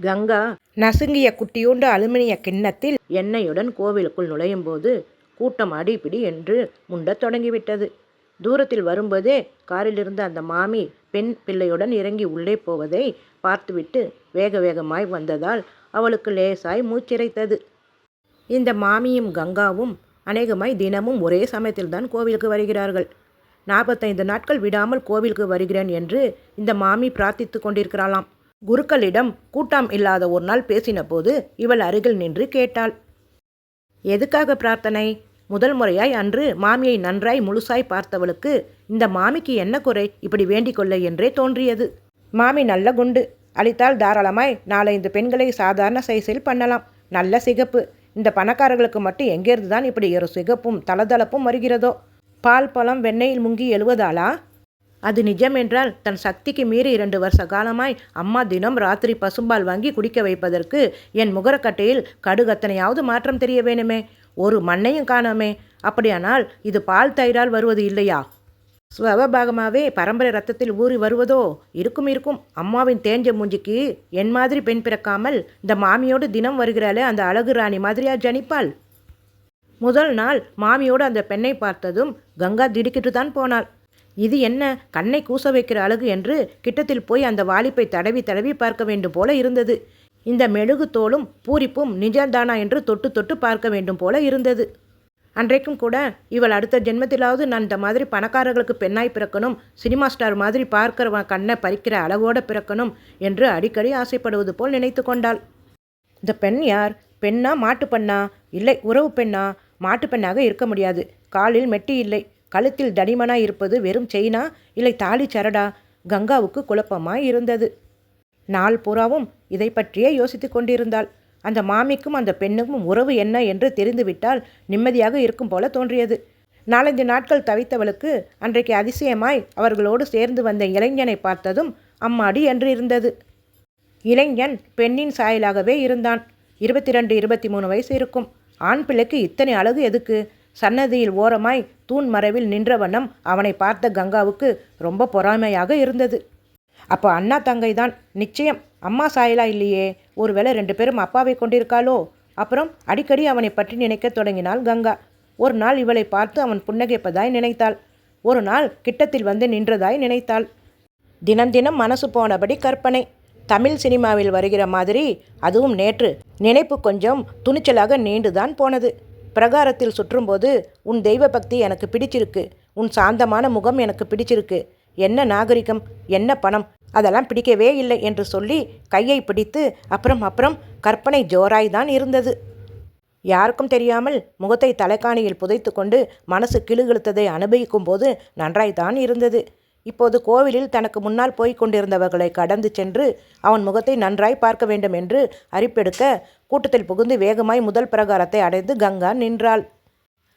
கங்கா நசுங்கிய குட்டியூண்டு அலுமினிய கிண்ணத்தில் எண்ணெயுடன் கோவிலுக்குள் நுழையும் போது கூட்டம் அடிப்பிடி என்று முண்டத் தொடங்கிவிட்டது. தூரத்தில் வரும்போதே காரிலிருந்து அந்த மாமி பெண் பிள்ளையுடன் இறங்கி உள்ளே போவதை பார்த்துவிட்டு வேக வேகமாய் வந்ததால் அவளுக்கு லேசாய் மூச்சிறைத்தது இந்த மாமியும் கங்காவும் அநேகமாய் தினமும் ஒரே சமயத்தில்தான் கோவிலுக்கு வருகிறார்கள். நாற்பத்தைந்து நாட்கள் விடாமல் கோவிலுக்கு வருகிறேன் என்று இந்த மாமி பிரார்த்தித்து கொண்டிருக்கிறாளாம். குருக்களிடம் கூட்டம் இல்லாத ஒரு நாள் பேசின போது இவள் அருகில் நின்று கேட்டாள். எதுக்காக பிரார்த்தனை? முதல் முறையாய் அன்று மாமியை நன்றாய் முழுசாய் பார்த்தவளுக்கு இந்த மாமிக்கு என்ன குறை? இப்படி வேண்டிக் கொள்ள என்றே தோன்றியது. மாமி நல்ல குண்டு. அளித்தால் தாராளமாய் நாலைந்து பெண்களை சாதாரண சைஸில் பண்ணலாம். நல்ல சிகப்பு. இந்த பணக்காரர்களுக்கு மட்டும் எங்கேருந்து தான் இப்படி ஒரு சிகப்பும் தளதளப்பும் வருகிறதோ? பால் பழம் வெண்ணெயில் முங்கி எழுவதாலா அது நிஜம் என்றால் தன் சக்திக்கு மீறி இரண்டு வருஷ காலமாய் அம்மா தினம் ராத்திரி பசும்பால் வாங்கி குடிக்க வைப்பதற்கு என் முகரக்கட்டையில் கடுகத்தனையாவது மாற்றம் தெரிய வேணுமே. ஒரு மண்ணையும் காணோமே. அப்படியானால் இது பால் தயிரால் வருவது இல்லையா? ஸ்வபாகமாகவே பரம்பரை ரத்தத்தில் ஊறி வருவதோ? இருக்கும் இருக்கும். அம்மாவின் தேஞ்ச மூஞ்சிக்கு என் மாதிரி பெண் பிறக்காமல் இந்த மாமியோடு தினம் வருகிறாளே அந்த அழகு ராணி மாதிரியா ஜனிப்பாள்? முதல் நாள் மாமியோடு அந்த பெண்ணை பார்த்ததும் கங்கா திடுக்கிட்டு தான் போனாள். இது என்ன கண்ணை கூச வைக்கிற அழகு என்று கிட்டத்தில் போய் அந்த வாலிப்பை தடவி தடவி பார்க்க வேண்டும் போல இருந்தது. இந்த மெழுகு தோலும் பூரிப்பும் நிஜந்தானா என்று தொட்டு தொட்டு பார்க்க வேண்டும் போல இருந்தது. அன்றைக்கும் கூட இவள் அடுத்த ஜென்மத்திலாவது நான் இந்த மாதிரி பணக்காரர்களுக்கு பெண்ணாய் பிறக்கணும் சினிமா ஸ்டார் மாதிரி பார்க்கிற கண்ணை பறிக்கிற அளவோடு பிறக்கணும் என்று அடிக்கடி ஆசைப்படுவது போல் நினைத்து கொண்டாள். இந்த பெண் யார்? பெண்ணா மாட்டு பெண்ணா? இல்லை உறவு பெண்ணா? மாட்டு பெண்ணாக இருக்க முடியாது. காலில் மெட்டி இல்லை. கழுத்தில் தடிமனாய் இருப்பது வெறும் செயினா? இல்லை தாலி சரடா? கங்காவுக்கு குழப்பமாய் இருந்தது. நாள் பூராவும் இதை பற்றியே யோசித்து கொண்டிருந்தாள். அந்த மாமிக்கும் அந்த பெண்ணுக்கும் உறவு என்ன என்று தெரிந்துவிட்டால் நிம்மதியாக இருக்கும் போல தோன்றியது. நாலஞ்சு நாட்கள் தவித்தவளுக்கு அன்றைக்கு அதிசயமாய் அவர்களோடு சேர்ந்து வந்த இளைஞனை பார்த்ததும் அம்மாடி என்று இருந்தது இளைஞன் பெண்ணின் சாயலாகவே இருந்தான். இருபத்தி ரெண்டு இருபத்தி மூணு வயசு இருக்கும். ஆண் பிள்ளைக்கு இத்தனை அழகு எதுக்கு? சன்னதியில் ஓரமாய் தூண் மறைவில் நின்ற வண்ணம் அவனை பார்த்த கங்காவுக்கு ரொம்ப பொறாமையாக இருந்தது. அப்போ அண்ணா தங்கை தான் நிச்சயம் அம்மா சாயலா இல்லையே. ஒருவேளை ரெண்டு பேரும் அப்பாவை கொண்டிருக்காளோ? அப்புறம் அடிக்கடி அவனை பற்றி நினைக்க தொடங்கினாள் கங்கா. ஒரு நாள் இவளை பார்த்து அவன் புன்னகைப்பதாய் நினைத்தாள். ஒரு நாள் கிட்டத்தில் வந்து நின்றதாய் நினைத்தாள். தினம் தினம் மனசு போனபடி கற்பனை. தமிழ் சினிமாவில் வருகிற மாதிரி அதுவும் நேற்று நினைப்பு கொஞ்சம் துணிச்சலாக நீண்டுதான் போனது. பிரகாரத்தில் சுற்றும்போது உன் தெய்வ பக்தி எனக்கு பிடிச்சிருக்கு. உன் சாந்தமான முகம் எனக்கு பிடிச்சிருக்கு. என்ன நாகரிகம் என்ன பணம் அதெல்லாம் பிடிக்கவே இல்லை என்று சொல்லி கையை பிடித்து அப்புறம் அப்புறம் கற்பனை ஜோராய் தான் இருந்தது. யாருக்கும் தெரியாமல் முகத்தை தலைக்காணியில் புதைத்து கொண்டு மனசு கிளுகிழுத்ததை அனுபவிக்கும் போது நன்றாய்தான் இருந்தது. இப்போது கோவிலில் தனக்கு முன்னால் போய்க் கொண்டிருந்தவர்களை கடந்து சென்று அவன் முகத்தை நன்றாய் பார்க்க வேண்டும் என்று அரிப்பெடுக்க கூட்டத்தில் புகுந்து வேகமாய் முதல் பிரகாரத்தை அடைந்து கங்கா நின்றாள்.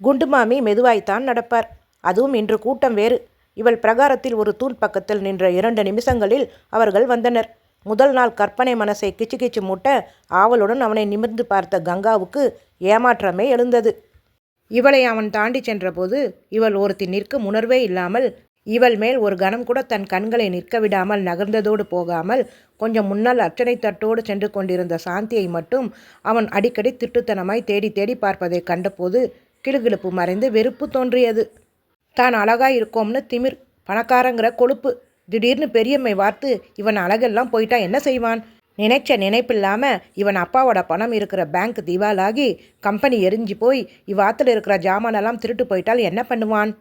குண்டுமாமி மெதுவாய்த்தான் நடப்பார். அதுவும் இன்று கூட்டம் வேறு. இவள் பிரகாரத்தில் ஒரு தூண் பக்கத்தில் நின்ற இரண்டு நிமிஷங்களில் அவர்கள் வந்தனர். முதல் நாள் கற்பனை மனசை கிச்சு கிச்சு மூட்ட ஆவலுடன் அவனை நிமிர்ந்து பார்த்த கங்காவுக்கு ஏமாற்றமே எழுந்தது. இவளை அவன் தாண்டி சென்றபோது இவள் ஒருத்தி நிற்கும் உணர்வே இல்லாமல் இவள் மேல் ஒரு கணம் கூட தன் கண்களை நிற்க விடாமல் நகர்ந்ததோடு போகாமல் கொஞ்சம் முன்னால் அர்ச்சனை தட்டோடு சென்று கொண்டிருந்த சாந்தியை மட்டும் அவன் அடிக்கடி திட்டுத்தனமாய் தேடி தேடி பார்ப்பதை கண்டபோது கிளுகிழுப்பு மறைந்து வெறுப்பு தோன்றியது. தான் அழகாக இருக்கோம்னு திமிர் பணக்காரங்கிற கொழுப்பு. திடீர்னு பெரியம்மை வார்த்து இவன் அழகெல்லாம் போயிட்டா என்ன செய்வான்? நினைச்ச நினைப்பில்லாமல் இவன் அப்பாவோட பணம் இருக்கிற பேங்க் திவாலாகி கம்பெனி எரிஞ்சு போய் இவ்வாத்தில் இருக்கிற ஜாமானெல்லாம் திருட்டு போயிட்டால் என்ன பண்ணுவான்?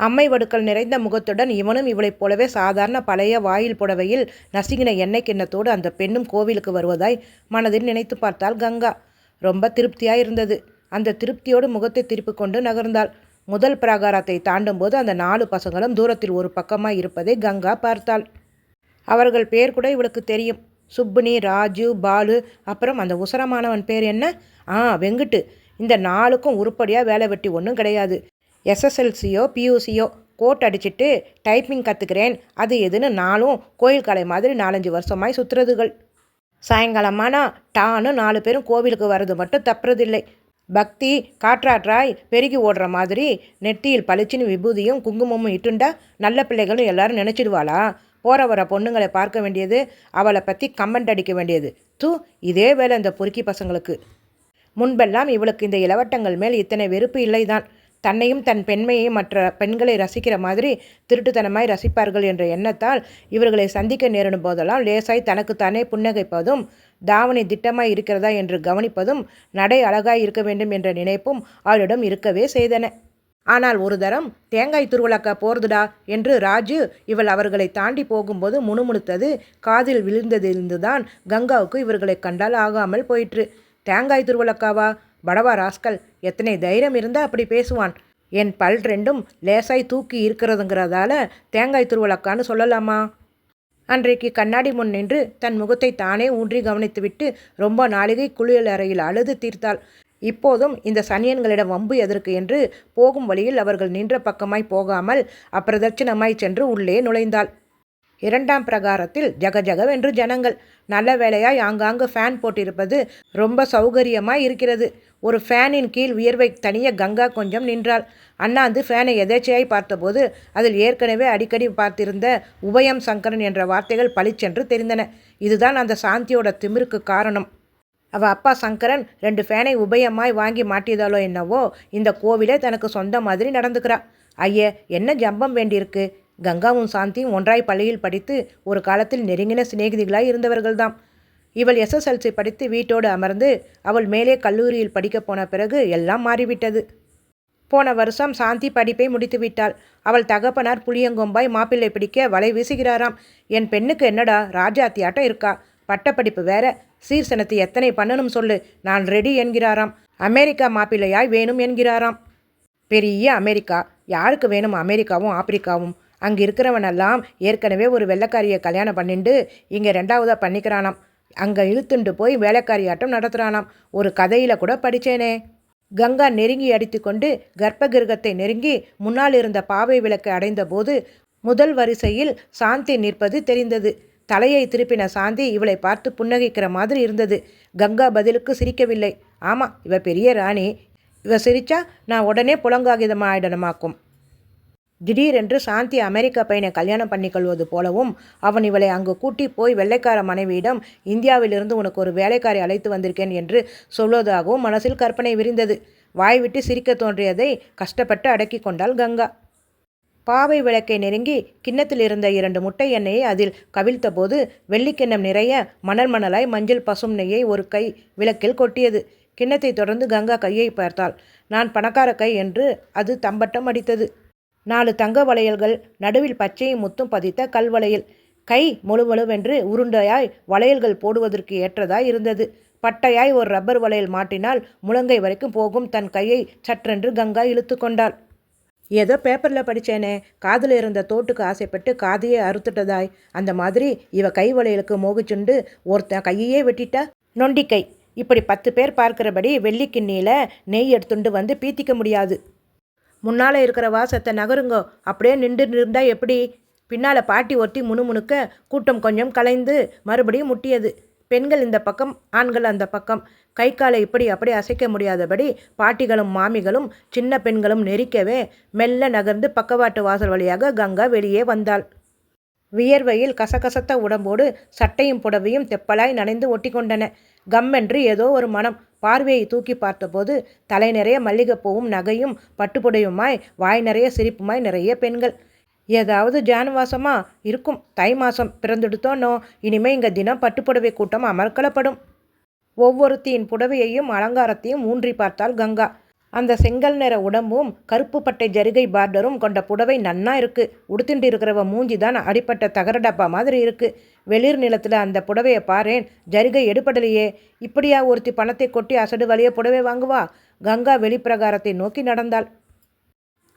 அம்மை வடுக்கள் நிறைந்த முகத்துடன் இவனும் இவளைப் போலவே சாதாரண பழைய வாயில் புடவையில் நசுங்கின எண்ணெய் கிண்ணத்தோடு அந்த பெண்ணும் கோவிலுக்கு வருவதாய் மனதில் நினைத்து பார்த்தாள் கங்கா. ரொம்ப திருப்தியாக இருந்தது அந்த திருப்தியோடு முகத்தை திருப்பி கொண்டு நகர்ந்தாள். முதல் பிராகாரத்தை தாண்டும்போது அந்த நாலு பசங்களும் தூரத்தில் ஒரு பக்கமாக இருப்பதை கங்கா பார்த்தாள். அவர்கள் பேர் கூட இவளுக்கு தெரியும். சுப்புனி ராஜு பாலு அப்புறம் அந்த உசரமானவன் பேர் என்ன? ஆ வெங்குட்டு. இந்த நாளுக்கும் உருப்படியாக வேலை வெட்டி ஒன்றும் கிடையாது. எஸ்எஸ்எல்சியோ பியூசியோ கோட் அடிச்சுட்டு டைப்பிங் கற்றுக்கிறேன் அது எதுன்னு நாளும் கோயில் கலை மாதிரி நாலஞ்சு வருஷமாய் சுற்றுறதுகள் சாயங்காலமானா டான்னு நாலு பேரும் கோவிலுக்கு வர்றது மட்டும் தப்புறதில்லை. பக்தி காற்றாற்றாய் பெருகி ஓடுற மாதிரி நெத்தியில் பளிச்சின்னு விபூதியும் குங்குமமும் இட்டுண்டா நல்ல பிள்ளைகளும் எல்லாரும் நினச்சிடுவாளா? போகிற வர பொண்ணுங்களை பார்க்க வேண்டியது அவளை பற்றி கமெண்ட் அடிக்க வேண்டியது. தூ இதே வேலை இந்த பொறுக்கி பசங்களுக்கு. முன்பெல்லாம் இவளுக்கு இந்த இளவட்டங்கள் மேல் இத்தனை வெறுப்பு இல்லைதான். தன்னையும் தன் பெண்மையையும் மற்ற பெண்களை ரசிக்கிற மாதிரி திருட்டுத்தனமாய் ரசிப்பார்கள் என்ற எண்ணத்தால் இவர்களை சந்திக்க நேரிடும் போதெல்லாம் லேசாய் தனக்குத்தானே புன்னகைப்பதும் தாவணி திட்டமாய் இருக்கிறதா என்று கவனிப்பதும் நடை அழகாய் இருக்க வேண்டும் என்ற நினைப்பும் அவளிடம் இருக்கவே செய்தன. ஆனால் ஒரு தரம் தேங்காய் துருவலக்கா போறதுடா என்று ராஜு இவள் அவர்களை தாண்டி போகும்போது முணுமுணுத்தது காதில் விழுந்ததிலிருந்துதான் கங்காவுக்கு இவர்களை கண்டால் ஆகாமல் போயிற்று. தேங்காய் துருவலக்காவா? படவா ராஸ்கல் எத்தனை தைரியம் இருந்தால் அப்படி பேசுவான். என் பல் ரெண்டும் லேசாய் தூக்கி இருக்கிறதுங்கிறதால தேங்காய் துருவலக்கான்னு சொல்லலாமா? அன்றைக்கு கண்ணாடி முன் நின்று தன் முகத்தை தானே ஊன்றி கவனித்துவிட்டு ரொம்ப நாளிகை குளியல் அறையில் அழுது தீர்த்தாள். இப்போதும் இந்த சனியன்களிடம் வம்பு எதற்கு என்று போகும் வழியில் அவர்கள் நின்ற பக்கமாய் போகாமல் அப்பிரதட்சிணமாய் சென்று உள்ளே நுழைந்தாள். இரண்டாம் பிரகாரத்தில் ஜகஜகவென்று ஜனங்கள். நல்ல வேலையாய் ஆங்காங்கு ஃபேன் போட்டிருப்பது ரொம்ப சௌகரியமாய் இருக்கிறது. ஒரு ஃபேனின் கீழ் உயர்வை தனிய கங்கா கொஞ்சம் நின்றாள். அண்ணாந்து ஃபேனை எதேச்சையாய் பார்த்தபோது அதில் ஏற்கனவே அடிக்கடி பார்த்திருந்த உபயம் சங்கரன் என்ற வார்த்தைகள் பளிச்சென்று தெரிந்தன. இதுதான் அந்த சாந்தியோட திமிருக்கு காரணம். அவள் அப்பா சங்கரன் ரெண்டு ஃபேனை உபயமாய் வாங்கி மாட்டியதாலோ என்னவோ இந்த கோவிலே தனக்கு சொந்த மாதிரி நடந்துக்கிறா. ஐய என்ன ஜம்பம் வேண்டியிருக்கு? கங்காவும் சாந்தியும் ஒன்றாய் பள்ளியில் படித்து ஒரு காலத்தில் நெருங்கின சிநேகிதிகளாய் இருந்தவர்கள்தாம். இவள் எஸ்எஸ்எல்சி படித்து வீட்டோடு அமர்ந்து அவள் மேலே கல்லூரியில் படிக்கப் போன பிறகு எல்லாம் மாறிவிட்டது. போன வருஷம் சாந்தி படிப்பை முடித்துவிட்டாள் அவள் தகப்பனார் புளியங்கொம்பாய் மாப்பிள்ளை பிடிக்க வலை வீசுகிறாராம். என் பெண்ணுக்கு என்னடா ராஜாத்தியாட்டம் இருக்கா? பட்டப்படிப்பு வேற. சீர்சனத்தை எத்தனை பண்ணணும் சொல்லு. நான் ரெடி என்கிறாராம். அமெரிக்கா மாப்பிள்ளையாய் வேணும் என்கிறாராம். பெரிய அமெரிக்கா. யாருக்கு வேணும் அமெரிக்காவும் ஆப்பிரிக்காவும்? அங்கே இருக்கிறவனெல்லாம் ஏற்கனவே ஒரு வெள்ளக்காரியை கல்யாணம் பண்ணிண்டு இங்கே ரெண்டாவதாக பண்ணிக்கிறானாம். அங்கே இழுத்துண்டு போய் வேலைக்காரியாட்டம் நடத்துகிறானாம் ஒரு கதையில் கூட படித்தேனே கங்கா நெருங்கி அடித்து கொண்டு கர்ப்பகிருகத்தை நெருங்கி முன்னால் இருந்த பாவை விளக்கை அடைந்தபோது முதல் வரிசையில் சாந்தி நிற்பது தெரிந்தது. தலையை திருப்பின சாந்தி இவளை பார்த்து புன்னகைக்கிற மாதிரி இருந்தது. கங்கா பதிலுக்கு சிரிக்கவில்லை. ஆமாம் இவ பெரிய ராணி. இவ சிரிச்சா நான் உடனே புலங்காகிதமாயிடணுமாக்கும். திடீரென்று சாந்தி அமெரிக்கா பையனை கல்யாணம் பண்ணிக்கொள்வது போலவும் அவன் இவளை அங்கு கூட்டி போய் வெள்ளைக்கார மனைவியிடம் இந்தியாவிலிருந்து உனக்கு ஒரு வேலைக்காரை அழைத்து வந்திருக்கேன் என்று சொல்வதாகவும் மனசில் கற்பனை விரிந்தது. வாய்விட்டு சிரிக்க தோன்றியதை கஷ்டப்பட்டு அடக்கி கொண்டாள் கங்கா. பாவை விளக்கை நெருங்கி கிண்ணத்தில் இருந்த இரண்டு முட்டை எண்ணெயை அதில் கவிழ்த்தபோது வெள்ளிக்கிண்ணம் நிறைய மணல் மணலாய் மஞ்சள் பசும் நெய்யை ஒரு கை விளக்கில் கொட்டியது. கிண்ணத்தை தொடர்ந்து கங்கா கையை பார்த்தாள். நான் பணக்கார கை என்று அது தம்பட்டம் அடித்தது. நாலு தங்க வளையல்கள் நடுவில் பச்சையும் முத்தும் பதித்த கல்வளையல் கை முழுவழுவென்று உருண்டையாய் வளையல்கள் போடுவதற்கு ஏற்றதாய் இருந்தது. பட்டையாய் ஒரு ரப்பர் வளையல் மாட்டினால் முழங்கை வரைக்கும் போகும். தன் கையை சற்றென்று கங்கா இழுத்து கொண்டாள். ஏதோ பேப்பரில் படித்தேனே காதில் இருந்த தோட்டுக்கு ஆசைப்பட்டு காதையே அறுத்துட்டதாய். அந்த மாதிரி இவ கை வளையலுக்கு மோகிச்சுண்டு ஒருத்தன் கையையே வெட்டிட்டா? நொண்டிக்கை. இப்படி பத்து பேர் பார்க்கிறபடி வெள்ளிக்கிண்ணியில் நெய் எடுத்துண்டு வந்து பீத்திக்க முடியாது. முன்னால் இருக்கிற வாசத்தை நகருங்கோ. அப்படியே நின்று நின்றால் எப்படி? பின்னால் பாட்டி ஒட்டி முணுமுணுக்க கூட்டம் கொஞ்சம் கலைந்து மறுபடியும் முட்டியது. பெண்கள் இந்த பக்கம் ஆண்கள் அந்த பக்கம். கை காலை இப்படி அப்படி அசைக்க முடியாதபடி பாட்டிகளும் மாமிகளும் சின்ன பெண்களும் நெரிக்கவே மெல்ல நகர்ந்து பக்கவாட்டு வாசல் வழியாக கங்கா வெளியே வந்தாள். வியர்வையில் கசகசத்த உடம்போடு சட்டையும் புடவையும் தெப்பலாய் நனைந்து ஒட்டி கொண்டன கம்மென்று ஏதோ ஒரு மனம். பார்வையை தூக்கி பார்த்தபோது தலை நிறைய மல்லிகைப்பூவும் நகையும் பட்டுப்புடையுமாய் வாய் நிறைய சிரிப்புமாய் நிறைய பெண்கள். ஏதாவது ஜானவாசமா? இருக்கும். தை மாதம் பிறந்துடுத்தோனோ? இனிமே இங்கே தினம் பட்டுப்புடவை கூட்டம் அமர்க்கலப்படும் ஒவ்வொருத்தியின் புடவையையும் அலங்காரத்தையும் ஊன்றி பார்த்தாள் கங்கா. அந்த செங்கல் நிற உடம்பும் கருப்பு பட்டை ஜரிகை பார்டரும் கொண்ட புடவை நன்னா இருக்கு. உடுத்திண்டு இருக்கிறவ மூஞ்சி தான் அடிப்பட்ட தகர டப்பா மாதிரி இருக்கு. வெளிர் நிலத்தில் அந்த புடவையை பாரேன் ஜரிகை எடுப்படலையே இப்படியா ஒருத்தி பணத்தை கொட்டி அசடு வழிய புடவை வாங்குவா? கங்கா வெளிப்பிரகாரத்தை நோக்கி நடந்தாள்.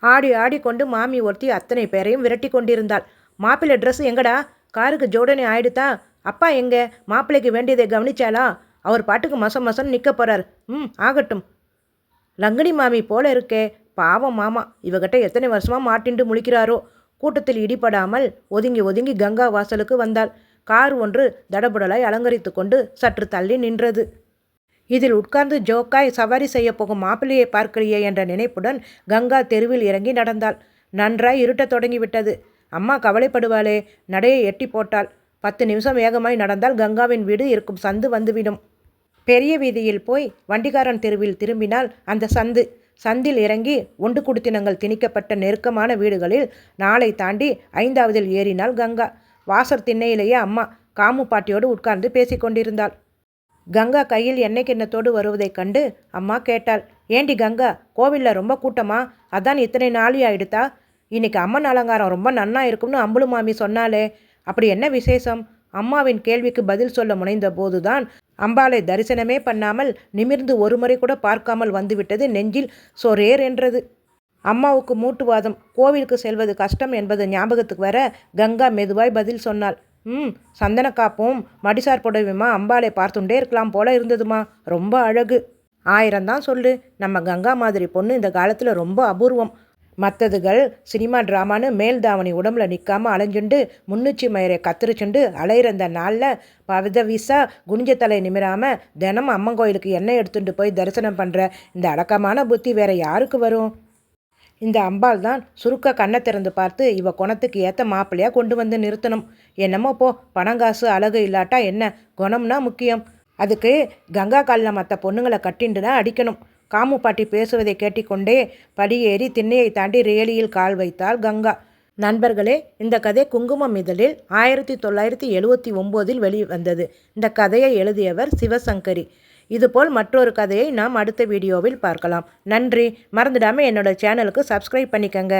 ஆடி ஆடி கொண்டு மாமி ஒருத்தி அத்தனை பேரையும் விரட்டி கொண்டிருந்தாள். மாப்பிள்ளை ட்ரெஸ் எங்கடா? காருக்கு ஜோடனை ஆயிடுதா அப்பா எங்க? மாப்பிள்ளைக்கு வேண்டியதை கவனிச்சாலா அவர் பாட்டுக்கு மசம் மசம் நிற்க போறார். ம் ஆகட்டும். லங்கினி மாமி போல இருக்கே. பாவம் மாமா இவகிட்ட எத்தனை வருஷமாக மாட்டிண்டு முழிக்கிறாரோ. கூட்டத்தில் இடிபடாமல் ஒதுங்கி ஒதுங்கி கங்கா வாசலுக்கு வந்தாள். கார் ஒன்று தடபுடலாய் அலங்கரித்து கொண்டு சற்று தள்ளி நின்றது. இதில் உட்கார்ந்து ஜோக்காய் சவாரி செய்ய போகும் மாப்பிள்ளையை பார்க்கிறியே என்ற நினைப்புடன் கங்கா தெருவில் இறங்கி நடந்தாள். நன்றாய் இருட்டத் தொடங்கிவிட்டது. அம்மா கவலைப்படுவாளே நடையை எட்டி போட்டாள். பத்து நிமிஷம் வேகமாய் நடந்தால் கங்காவின் வீடு இருக்கும் சந்து வந்துவிடும். பெரிய வீதியில் போய் வண்டிகாரன் தெருவில் திரும்பினால் அந்த சந்து சந்தில் இறங்கி ஒண்டு குடித்தினங்கள் திணிக்கப்பட்ட நெருக்கமான வீடுகளில் நாளை தாண்டி ஐந்தாவதில் ஏறினாள் கங்கா. வாசர் திண்ணையிலேயே அம்மா காமு பாட்டியோடு உட்கார்ந்து பேசிக்கொண்டிருந்தாள் கங்கா கையில் எண்ணெய் கிண்ணத்தோடு வருவதைக் கண்டு அம்மா கேட்டாள் ஏண்டி கங்கா கோவிலில் ரொம்ப கூட்டமா? அதான் இத்தனை நாளி ஆயிடுதா இன்னைக்கு அம்மன் அலங்காரம் ரொம்ப நன்னா இருக்கும்னு அம்புலு மாமி சொன்னாலே அப்படி என்ன விசேஷம்? அம்மாவின் கேள்விக்கு பதில் சொல்ல முனைந்த போதுதான் அம்பாளை தரிசனமே பண்ணாமல் நிமிர்ந்து ஒரு முறை கூட பார்க்காமல் வந்துவிட்டது நெஞ்சில் சொரேர் என்றது. அம்மாவுக்கு மூட்டுவாதம் கோவிலுக்கு செல்வது கஷ்டம் என்பது ஞாபகத்துக்கு வர கங்கா மெதுவாய் பதில் சொன்னாள். ம் சந்தன காப்பும் மடிசார் புடவையுமா அம்பாளை பார்த்துட்டே இருக்கலாம் போல இருந்ததுமா ரொம்ப அழகு. ஆயிரம் தான் சொல்லு நம்ம கங்கா மாதிரி பொண்ணு இந்த காலத்தில் ரொம்ப அபூர்வம். மற்றதுகள் சினிமா ட்ராமான்னு மேல் தாவணி உடம்புல நிற்காமல் அலைஞ்சுண்டு முன்னுச்சி மயிரை கத்திரிச்சுண்டு அலையிற இந்த நாளில் பவித வீசா குனிஞ்ச தலை நிமிராமல் தினமும் அம்மன் கோயிலுக்கு எண்ணெய் எடுத்துட்டு போய் தரிசனம் பண்ணுற இந்த அடக்கமான புத்தி வேற யாருக்கு வரும்? இந்த அம்பாள் தான் சுருக்க கண்ணை திறந்து பார்த்து இவ குணத்துக்கு ஏற்ற மாப்பிள்ளையாக கொண்டு வந்து நிறுத்தணும். என்னமோ போ பணங்காசு அழகு இல்லாட்டா என்ன? குணம்னா முக்கியம். அதுக்கு கங்கா காலில் மற்ற பொண்ணுங்களை கட்டிண்டுனா அடிக்கணும். காமு பாட்டி பேசுவதை கேட்டிக்கொண்டே படியேறி திண்ணையை தாண்டி ரேலியில் கால் வைத்தாள் கங்கா. நண்பர்களே இந்த கதை குங்குமம் இதழில் ஆயிரத்தி தொள்ளாயிரத்தி எழுவத்தி ஒம்போதில் வெளிவந்தது. இந்த கதையை எழுதியவர் சிவசங்கரி. இதுபோல் மற்றொரு கதையை நாம் அடுத்த வீடியோவில் பார்க்கலாம். நன்றி. மறந்துடாமல் என்னோட சேனலுக்கு சப்ஸ்கிரைப் பண்ணிக்கங்க.